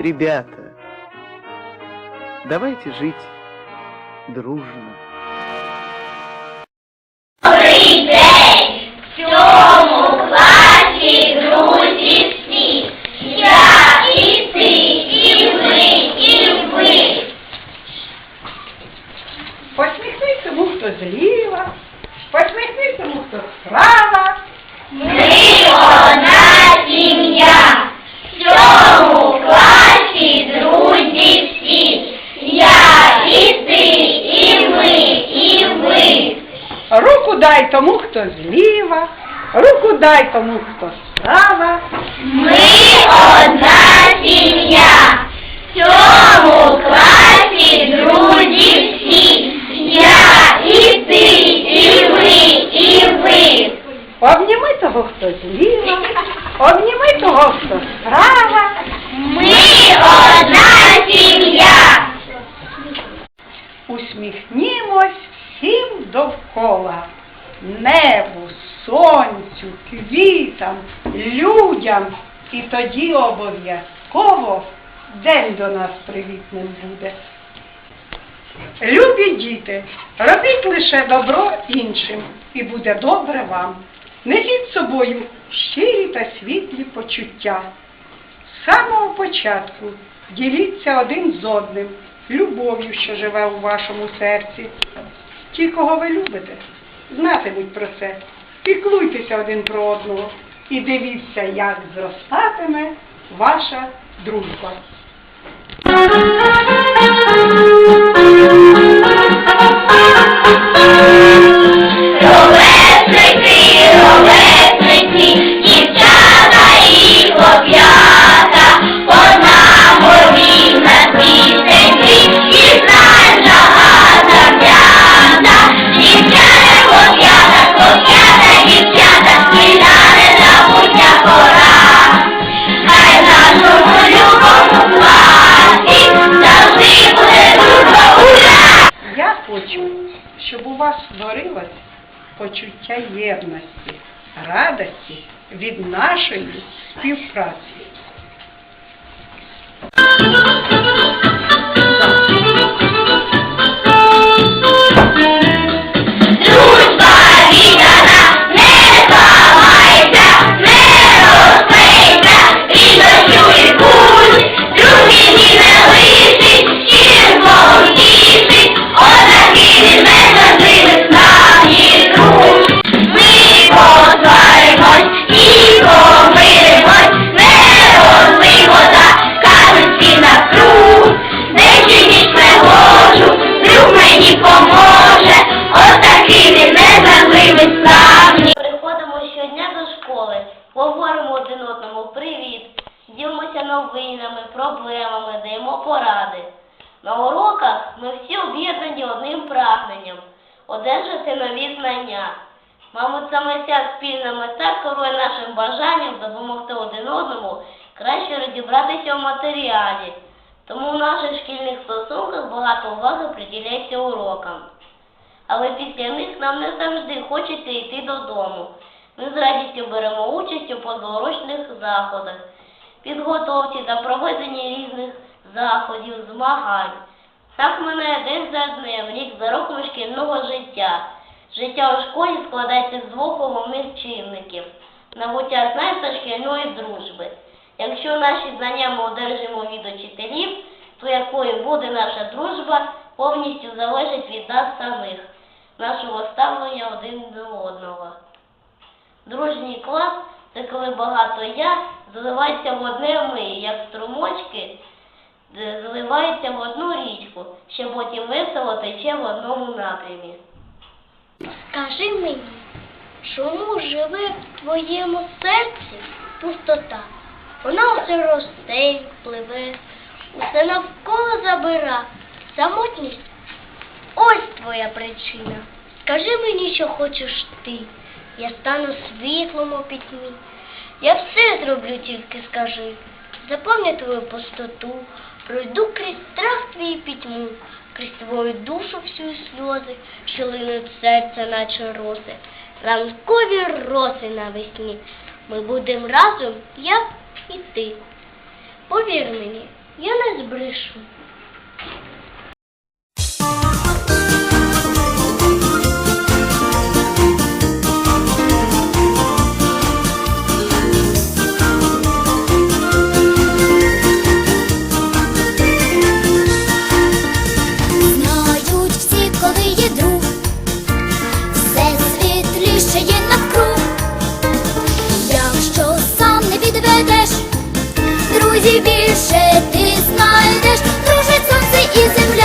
ребята, давайте жить дружно. Добрий день! В цьому класі друзі всі. Я і ти, і ви, і ви. Посміхнись тому, хто зліва, посміхнись тому, хто справа. Ми одна сім'я. Тому, хто зліва, руку дай тому, хто справа. Ми одна сім'я. В цьому класі друзі всі. Я і ти, і ви, і ви. Обніми того, хто зліва, обніми того, хто справа. Ми одна сім'я. Усміхнімось всім довкола. Небу, сонцю, квітам, людям. І тоді обов'язково день до нас привітним буде. Любі діти, робіть лише добро іншим, і буде добре вам. Несіть собою щирі та світлі почуття. З самого початку діліться один з одним любов'ю, що живе у вашому серці. Ті, кого ви любите, знатимуть про це. Піклуйтеся один про одного і дивіться, як зростатиме ваша дружба. Хочу, щоб у вас створилось почуття єдності, радості від нашої співпраці. Говоримо один одному привіт, ділимося новинами, проблемами, даємо поради. На уроках ми всі об'єднані одним прагненням одержати нові знання. Мабуть, саме ця спільна мета керує нашим бажанням допомогти один одному краще розібратися в матеріалі. Тому в наших шкільних стосунках багато уваги приділяється урокам. Але після них нам не завжди хочеться йти додому. Ми з радістю беремо участь у позаурочних заходах, підготовці та проведенні різних заходів, змагань. Так минає день за днем, рік за роком шкільного життя. Життя у школі складається з двох головних чинників набуття знань та шкільної дружби. Якщо наші знання ми одержимо від учителів, то якою буде наша дружба, повністю залежить від нас самих, нашого ставлення один до одного. Дружній клас це коли багато я зливається в одне ми, як струмочки зливаються в одну річку, що потім весело тече в одному напрямі. Скажи мені, чому живе в твоєму серці пустота? Вона усе росте, пливе, усе навколо забира. Самотність ось твоя причина. Скажи мені, що хочеш ти. Я стану світлом у пітьмі. Я все зроблю, тільки скажи. Заповню твою пустоту, пройду крізь страх твій пітьму, крізь твою душу всю сльози, що линуть серце, наче роси, ранкові роси навесні. Ми будемо разом, я і ти. Повір мені, я не збрешу. Друзі більше ти знайдеш, дружить сонце і земля.